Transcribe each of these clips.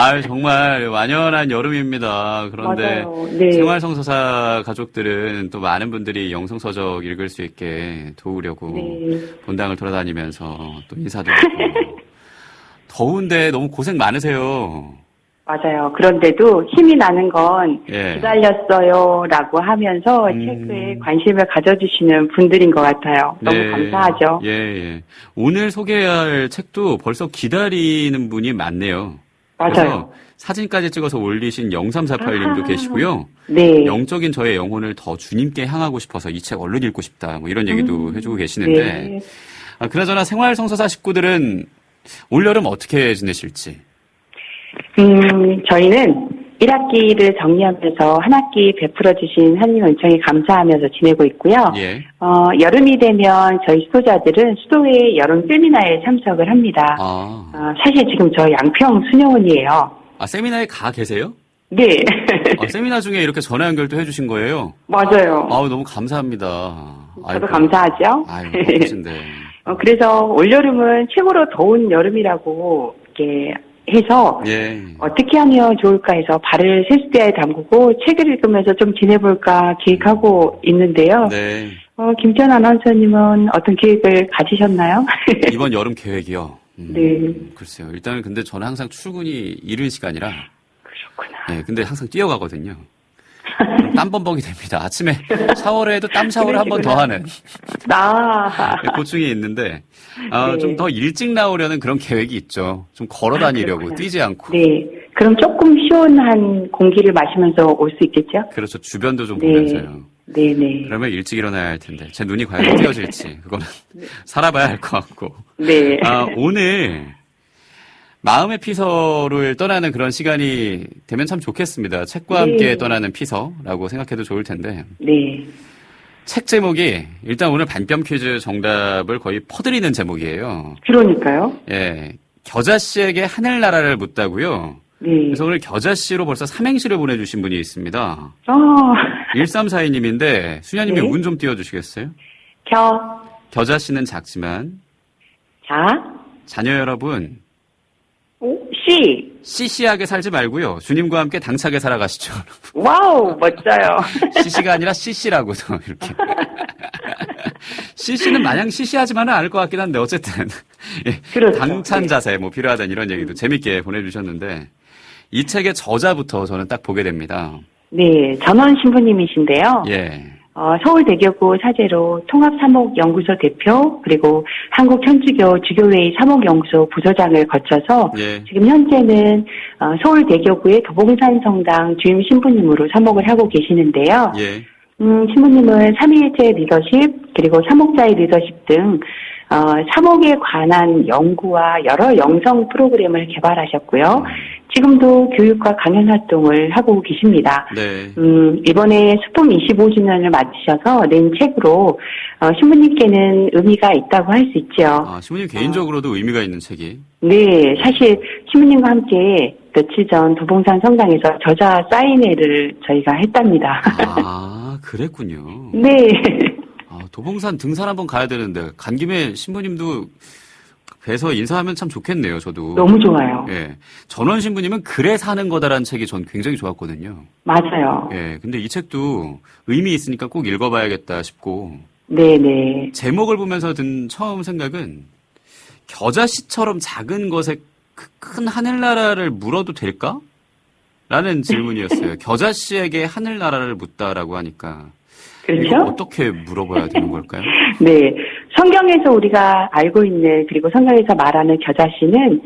아 정말 완연한 여름입니다. 그런데. 네. 생활성서사 가족들은 또 많은 분들이 영성서적 읽을 수 있게 도우려고 네. 본당을 돌아다니면서 또 인사도 하고 더운데 너무 고생 많으세요. 맞아요. 그런데도 힘이 나는 건 예. 기다렸어요라고 하면서 음. 체크에 관심을 가져주시는 분들인 것 같아요. 너무 네. 감사하죠. 예, 예. 오늘 소개할 책도 벌써 기다리는 분이 많네요. 맞아요. 그래서 사진까지 찍어서 올리신 0348님도 아하. 계시고요. 네. 영적인 저의 영혼을 더 주님께 향하고 싶어서 이 책 얼른 읽고 싶다. 뭐 이런 얘기도 해주고 계시는데. 네. 아, 그나저나 생활성서사 식구들은 올여름 어떻게 지내실지. 음, 저희는 1학기를 정리하면서 한 학기 베풀어 주신 은총에 감사하면서 지내고 있고요. 예. 어, 여름이 되면 저희 수도자들은 수도의 여름 세미나에 참석을 합니다. 아, 어, 사실 지금 저 양평 수녀원이에요. 아, 세미나에 가 계세요? 네. 아, 세미나 중에 이렇게 전화 연결도 해주신 거예요? 맞아요. 아우, 너무 감사합니다. 저도 아이고. 감사하죠. 아유, 바쁘신데. 어, 그래서 올여름은 최고로 더운 여름이라고 이렇게 해서 예. 어떻게 하면 좋을까 해서 발을 세수대에 담그고 책을 읽으면서 좀 지내볼까 계획하고 있는데요. 네. 어, 김전 아나운서님은 어떤 계획을 가지셨나요? 이번 여름 계획이요. 음, 네. 글쎄요. 일단은 근데 저는 항상 출근이 이른 시간이라, 그렇구나. 네, 근데 항상 뛰어가거든요. 그럼 땀범벅이 됩니다. 아침에 샤워를 해도 땀 샤워를 한 번더 그러시구나. 하는 나 네, 고충이 있는데, 아, 네. 좀더 일찍 나오려는 그런 계획이 있죠. 좀 걸어 다니려고, 그렇구나. 뛰지 않고. 네. 그럼 조금 시원한 공기를 마시면서 올 수 있겠죠? 그렇죠. 주변도 좀 네. 보면서요. 네네. 그러면 일찍 일어나야 할 텐데, 제 눈이 과연 띄어질지, 그거는 살아봐야 할 것 같고. 네. 아, 오늘 마음의 피서를 떠나는 그런 시간이 되면 참 좋겠습니다. 책과 네. 함께 떠나는 피서라고 생각해도 좋을 텐데. 네. 책 제목이 일단 오늘 반뼘 퀴즈 정답을 거의 퍼드리는 제목이에요. 그러니까요. 예. 겨자 씨에게 하늘나라를 묻다고요. 네. 그래서 오늘 겨자 씨로 벌써 삼행시를 보내주신 분이 있습니다. 어, 1342님인데 수녀님이 네. 운좀 띄워주시겠어요? 겨, 겨자 씨는 작지만 자, 자녀 여러분 오, 씨. 시시하게 살지 말고요. 주님과 함께 당차게 살아가시죠. 와우, 멋져요. 시시가 아니라 시시라고도 이렇게. 시시는 마냥 시시하지만은 않을 것 같긴 한데 어쨌든 예, 그렇죠. 당찬 네. 자세 뭐 필요하다는 이런 얘기도 재밌게 보내주셨는데 이 책의 저자부터 저는 딱 보게 됩니다. 네, 전원 신부님이신데요. 예, 어, 서울대교구 사제로 통합사목연구소 대표 그리고 한국천주교 주교회의 사목연구소 부소장을 거쳐서 예, 지금 현재는 어, 서울대교구의 도봉산 성당 주임 신부님으로 사목을 하고 계시는데요. 예, 음, 신부님은 삼위일체 리더십 그리고 사목자의 리더십 등 어, 사목에 관한 연구와 여러 영성 프로그램을 개발하셨고요. 지금도 교육과 강연 활동을 하고 계십니다. 네, 음, 이번에 수품 25주년을 맞으셔서 낸 책으로 어, 신부님께는 의미가 있다고 할 수 있죠. 아 신부님 개인적으로도 의미가 있는 책이 네, 사실 신부님과 함께 며칠 전 도봉산 성당에서 저자 사인회를 저희가 했답니다. 아 그랬군요. 네, 아, 도봉산 등산 한번 가야 되는데 간 김에 신부님도 뵈서 인사하면 참 좋겠네요. 저도. 너무 좋아요. 예. 전원 신부님은 그래 사는 거다라는 책이 전 굉장히 좋았거든요. 맞아요. 예. 근데 이 책도 의미 있으니까 꼭 읽어봐야겠다 싶고 네, 네. 제목을 보면서 든 처음 생각은 겨자씨처럼 작은 것에 그큰 하늘나라를 물어도 될까? 라는 질문이었어요. 겨자씨에게 하늘나라를 묻다라고 하니까 그렇죠? 어떻게 물어봐야 되는 걸까요? 네. 성경에서 우리가 알고 있는 그리고 성경에서 말하는 겨자씨는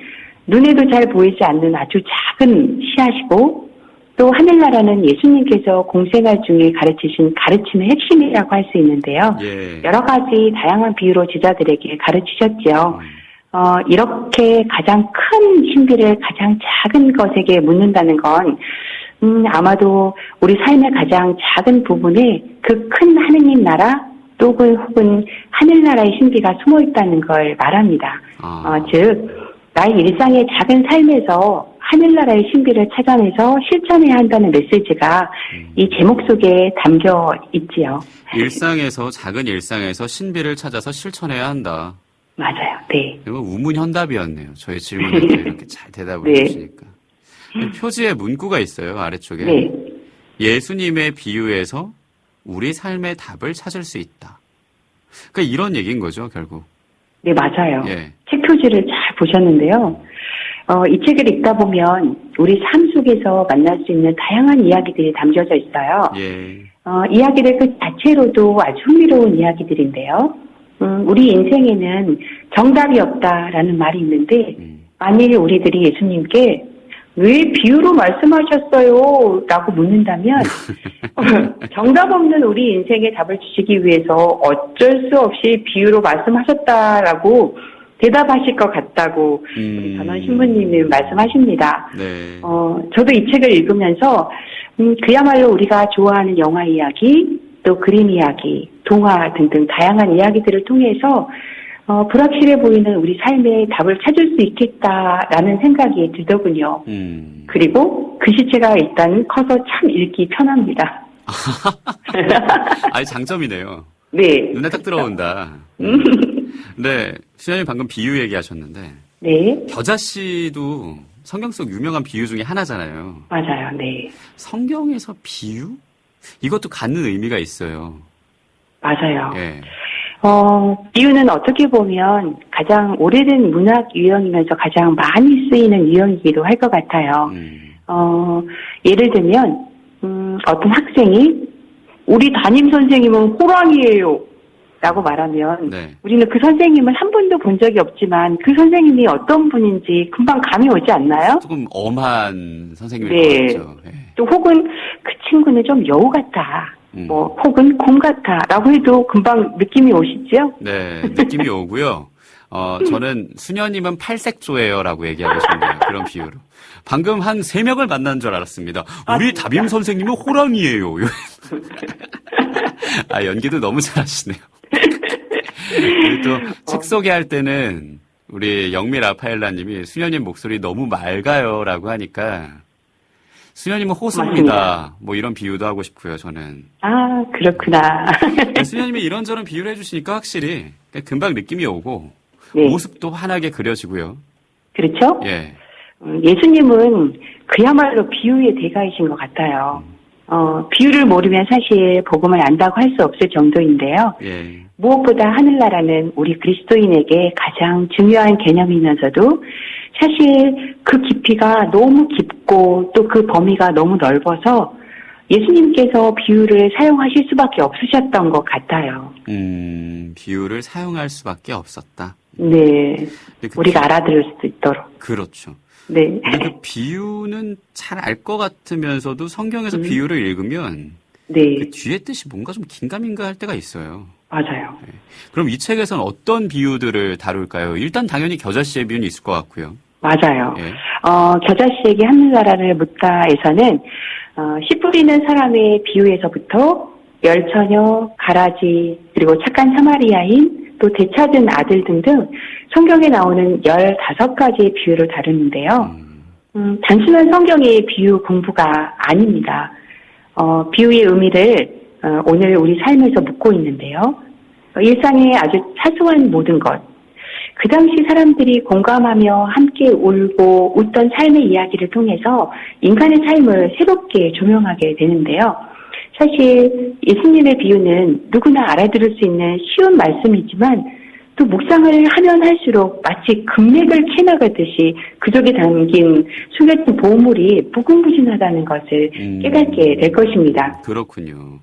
눈에도 잘 보이지 않는 아주 작은 씨앗이고 또 하늘나라는 예수님께서 공생활 중에 가르치신 가르침의 핵심이라고 할 수 있는데요. 예. 여러 가지 다양한 비유로 제자들에게 가르치셨죠. 음. 어, 이렇게 가장 큰 신비를 가장 작은 것에게 묻는다는 건, 음, 아마도 우리 삶의 가장 작은 부분에 그 큰 하느님 나라, 또그 혹은 하늘나라의 신비가 숨어 있다는 걸 말합니다. 아. 어, 즉, 나의 일상의 작은 삶에서 하늘나라의 신비를 찾아내서 실천해야 한다는 메시지가 음. 이 제목 속에 담겨 있지요. 일상에서 작은 일상에서 신비를 찾아서 실천해야 한다. 맞아요. 네. 이거 우문현답이었네요. 저의 질문에 이렇게 잘 대답을 네. 해주시니까. 표지에 문구가 있어요, 아래쪽에. 네. 예수님의 비유에서 우리 삶의 답을 찾을 수 있다. 그러니까 이런 얘기인 거죠, 결국. 네, 맞아요. 예. 책 표지를 잘 보셨는데요. 어, 이 책을 읽다 보면 우리 삶 속에서 만날 수 있는 다양한 이야기들이 담겨져 있어요. 예. 어, 이야기들 그 자체로도 아주 흥미로운 이야기들인데요. 음, 우리 인생에는 정답이 없다라는 말이 있는데, 음. 만일 우리들이 예수님께 왜 비유로 말씀하셨어요? 라고 묻는다면, 정답 없는 우리 인생에 답을 주시기 위해서 어쩔 수 없이 비유로 말씀하셨다라고 대답하실 것 같다고 음. 전원 신부님은 말씀하십니다. 네. 어, 저도 이 책을 읽으면서, 음, 그야말로 우리가 좋아하는 영화 이야기, 또 그림 이야기, 동화 등등 다양한 이야기들을 통해서, 어, 불확실해 보이는 우리 삶의 답을 찾을 수 있겠다라는 생각이 들더군요. 음. 그리고 글씨체가 일단 커서 참 읽기 편합니다. 아니, 장점이네요. 네. 눈에 딱 들어온다. 음. 네. 수현님 방금 비유 얘기하셨는데, 네. 겨자 씨도 성경 속 유명한 비유 중에 하나잖아요. 맞아요. 네. 성경에서 비유? 이것도 갖는 의미가 있어요. 맞아요. 예. 어, 비유는 어떻게 보면 가장 오래된 문학 유형이면서 가장 많이 쓰이는 유형이기도 할 것 같아요. 음. 어, 예를 들면, 음, 어떤 학생이 우리 담임 선생님은 호랑이에요. 라고 말하면 네. 우리는 그 선생님을 한 번도 본 적이 없지만 그 선생님이 어떤 분인지 금방 감이 오지 않나요? 조금 엄한 선생님일 네. 예. 또 혹은 그 친구는 좀 여우 같아. 음. 뭐 혹은 곰 같아. 라고 해도 금방 느낌이 오시죠? 네, 느낌이 오고요. 어, 저는 수녀님은 팔색조예요라고 얘기하고 싶네요. 그런 비유로. 방금 한 세 명을 만난 줄 알았습니다. 아, 우리? 담임 선생님은 호랑이에요. 아, 연기도 너무 잘하시네요. 그리고 또 책 소개할 때는 우리 영미 라파엘라님이 수녀님 목소리 너무 맑아요라고 하니까 수녀님은 호수입니다. 뭐 이런 비유도 하고 싶고요. 저는 아, 그렇구나. 수녀님이 이런저런 비유를 해주시니까 확실히 금방 느낌이 오고 네. 모습도 환하게 그려지고요. 그렇죠? 예. 음, 예수님은 그야말로 비유의 대가이신 것 같아요. 어, 비유를 모르면 사실 복음을 안다고 할 수 없을 정도인데요. 예. 무엇보다 하늘나라는 우리 그리스도인에게 가장 중요한 개념이면서도 사실 그 깊이가 너무 깊고 또 그 범위가 너무 넓어서 예수님께서 비유를 사용하실 수밖에 없으셨던 것 같아요. 음, 비유를 사용할 수밖에 없었다. 네. 그 우리가 비- 알아들을 수 있도록. 그렇죠. 네. 그 비유는 잘 알 것 같으면서도 성경에서 음. 비유를 읽으면 네. 그 뒤에 뜻이 뭔가 좀 긴가민가 할 때가 있어요. 맞아요. 그럼 이 책에서는 어떤 비유들을 다룰까요? 일단 당연히 겨자씨의 비유는 있을 것 같고요. 맞아요. 예. 어, 겨자 씨에게 하늘나라를 묻다에서는 어, 씨 뿌리는 사람의 비유에서부터 열처녀, 가라지, 그리고 착한 사마리아인, 또 되찾은 아들 등등 성경에 나오는 15가지의 비유를 다루는데요. 음, 음, 단순한 성경의 비유 공부가 아닙니다. 어, 비유의 의미를 어, 오늘 우리 삶에서 묻고 있는데요. 어, 일상의 아주 사소한 모든 것, 그 당시 사람들이 공감하며 함께 울고 웃던 삶의 이야기를 통해서 인간의 삶을 새롭게 조명하게 되는데요. 사실 예수님의 비유는 누구나 알아들을 수 있는 쉬운 말씀이지만 또 묵상을 하면 할수록 마치 금맥을 캐나가듯이 그 속에 담긴 숨겨진 보물이 무궁무진하다는 것을 음. 깨닫게 될 것입니다. 그렇군요.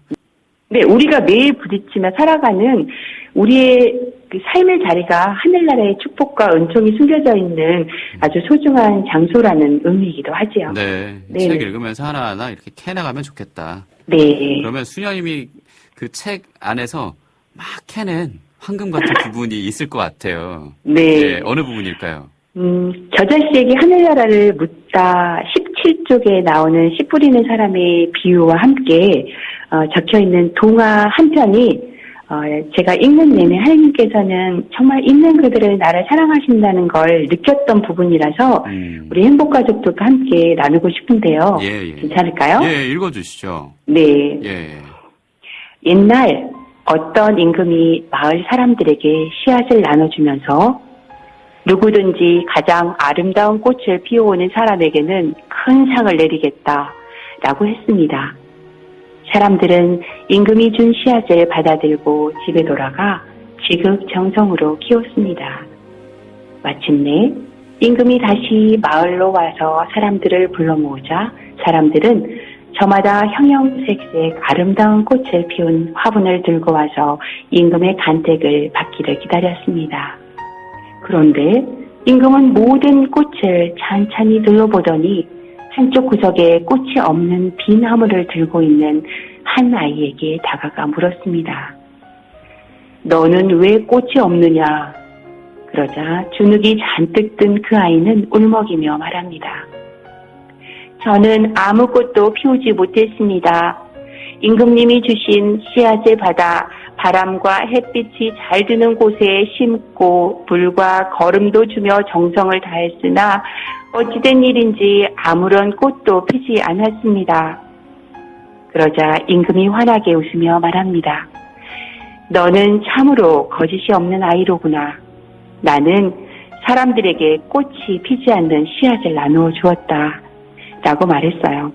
네, 우리가 매일 부딪히며 살아가는 우리의 그 삶의 자리가 하늘나라의 축복과 은총이 숨겨져 있는 아주 소중한 장소라는 의미이기도 하지요. 네. 네, 책 네. 읽으면서 하나하나 이렇게 캐나가면 좋겠다. 네. 그러면 수녀님이 그 책 안에서 막 캐낸 황금 같은 부분이 있을 것 같아요. 네. 예, 어느 부분일까요? 음, 겨자씨에게 하늘나라를 묻다 17쪽에 나오는 씨 뿌리는 사람의 비유와 함께 어, 적혀 있는 동화 한 편이 어, 제가 읽는 내내 하나님께서는 정말 읽는 그들을 나를 사랑하신다는 걸 느꼈던 부분이라서 음. 우리 행복가족들과 함께 나누고 싶은데요. 예, 예. 괜찮을까요? 예, 읽어주시죠. 네. 예. 옛날 어떤 임금이 마을 사람들에게 씨앗을 나눠주면서 누구든지 가장 아름다운 꽃을 피워오는 사람에게는 큰 상을 내리겠다 라고 했습니다. 사람들은 임금이 준 씨앗을 받아들고 집에 돌아가 지극정성으로 키웠습니다. 마침내 임금이 다시 마을로 와서 사람들을 불러 모으자 사람들은 저마다 형형색색 아름다운 꽃을 피운 화분을 들고 와서 임금의 간택을 받기를 기다렸습니다. 그런데 임금은 모든 꽃을 찬찬히 둘러보더니 한쪽 구석에 꽃이 없는 빈 화물을 들고 있는 한 아이에게 다가가 물었습니다. 너는 왜 꽃이 없느냐? 그러자 주눅이 잔뜩 든 그 아이는 울먹이며 말합니다. 저는 아무것도 피우지 못했습니다. 임금님이 주신 씨앗을 받아 바람과 햇빛이 잘 드는 곳에 심고 불과 거름도 주며 정성을 다했으나 어찌된 일인지 아무런 꽃도 피지 않았습니다. 그러자 임금이 환하게 웃으며 말합니다. 너는 참으로 거짓이 없는 아이로구나. 나는 사람들에게 꽃이 피지 않는 씨앗을 나누어 주었다. 라고 말했어요.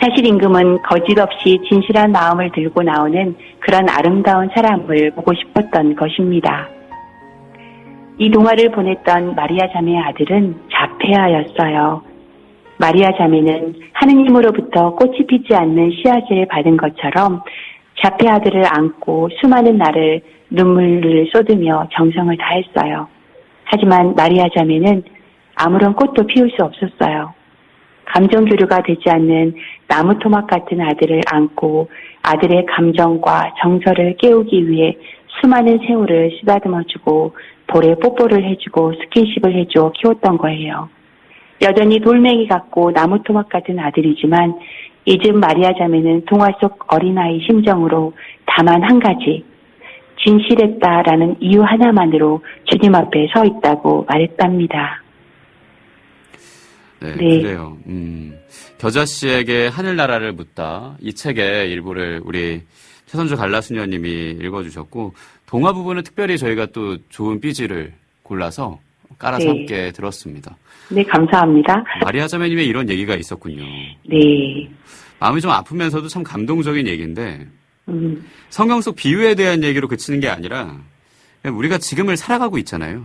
사실 임금은 거짓 없이 진실한 마음을 들고 나오는 그런 아름다운 사람을 보고 싶었던 것입니다. 이 동화를 보냈던 마리아 자매의 아들은 자페아였어요. 마리아 자매는 하느님으로부터 꽃이 피지 않는 씨앗을 받은 것처럼 자페 아들을 안고 수많은 날을 눈물을 쏟으며 정성을 다했어요. 하지만 마리아 자매는 아무런 꽃도 피울 수 없었어요. 감정 교류가 되지 않는 나무 토막 같은 아들을 안고 아들의 감정과 정서를 깨우기 위해 수많은 새우를 쓰다듬어주고 볼에 뽀뽀를 해주고 스킨십을 해줘 키웠던 거예요. 여전히 돌멩이 같고 나무 토막 같은 아들이지만 이즘 마리아 자매는 동화 속 어린아이 심정으로 다만 한 가지 진실했다라는 이유 하나만으로 주님 앞에 서 있다고 말했답니다. 네, 네. 그래요. 음, 겨자 씨에게 하늘나라를 묻다. 이 책의 일부를 우리 최선주 갈라수녀님이 읽어주셨고, 동화 부분은 특별히 저희가 또 좋은 삐지를 골라서 깔아서 네. 함께 들었습니다. 네, 감사합니다. 마리아 자매님의 이런 얘기가 있었군요. 네. 마음이 좀 아프면서도 참 감동적인 얘기인데, 음, 성경 속 비유에 대한 얘기로 그치는 게 아니라, 우리가 지금을 살아가고 있잖아요.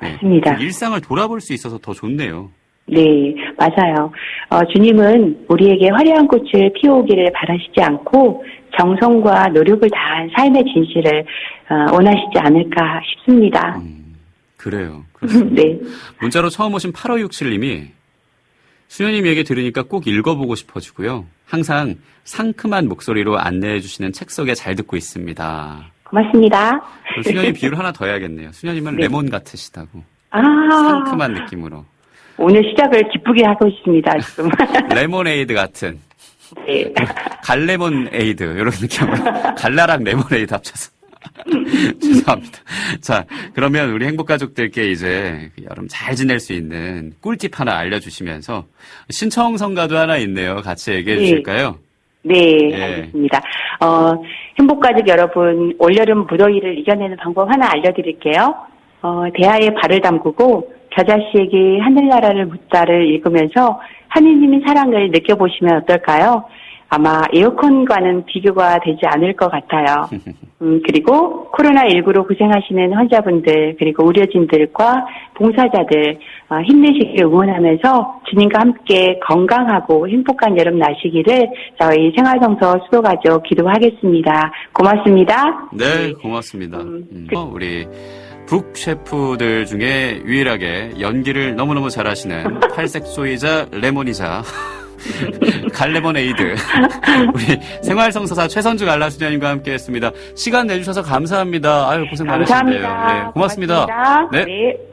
네, 맞습니다. 그 일상을 돌아볼 수 있어서 더 좋네요. 네, 맞아요. 어, 주님은 우리에게 화려한 꽃을 피워오기를 바라시지 않고 정성과 노력을 다한 삶의 진실을 어, 원하시지 않을까 싶습니다. 음, 그래요. 네, 문자로 처음 오신 8567님이 수녀님 얘기 들으니까 꼭 읽어보고 싶어지고요. 항상 상큼한 목소리로 안내해 주시는 책 속에 잘 듣고 있습니다. 고맙습니다. 그럼 수녀님 비유를 하나 더 해야겠네요. 수녀님은 네. 레몬 같으시다고. 아, 상큼한 느낌으로. 오늘 시작을 기쁘게 하고 있습니다, 지금. 레모네이드 같은. 네. 갈레몬 에이드 이런 느낌으로 갈라랑 레모네이드 합쳐서 죄송합니다. 자 그러면 우리 행복 가족들께 이제 그 여름 잘 지낼 수 있는 꿀팁 하나 알려주시면서 신청 성가도 하나 있네요. 같이 얘기해 네. 주실까요? 네, 예. 알겠습니다. 어, 행복 가족 여러분, 올여름 무더위를 이겨내는 방법 하나 알려드릴게요. 어, 대하에 발을 담그고 겨자씨에게 하늘나라를 묻다를 읽으면서 하느님의 사랑을 느껴보시면 어떨까요? 아마 에어컨과는 비교가 되지 않을 것 같아요. 음, 그리고 코로나19로 고생하시는 환자분들, 그리고 의료진들과 봉사자들, 어, 힘내시기를 응원하면서 주님과 함께 건강하고 행복한 여름 나시기를 저희 생활성서 수도가족 기도하겠습니다. 고맙습니다. 네, 고맙습니다. 음, 음, 어, 우리 북 셰프들 중에 유일하게 연기를 너무너무 잘하시는 팔색소이자 레몬이자 갈레몬 에이드 우리 생활성서사 최선주 갈라수녀님과 함께했습니다. 시간 내주셔서 감사합니다. 아유 고생. 감사합니다. 네, 고맙습니다. 고맙습니다. 네. 네.